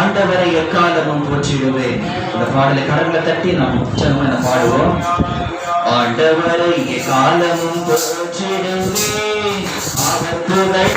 ஆண்டவரை எக்காலமும் போற்றிடுவேன். இந்த பாடலை கடவுளை தட்டி நாம் உச்சமாக பாடுவோம். ஆண்டவரை எக்காலமும் போற்றிடுவேன். அவர் புகழ்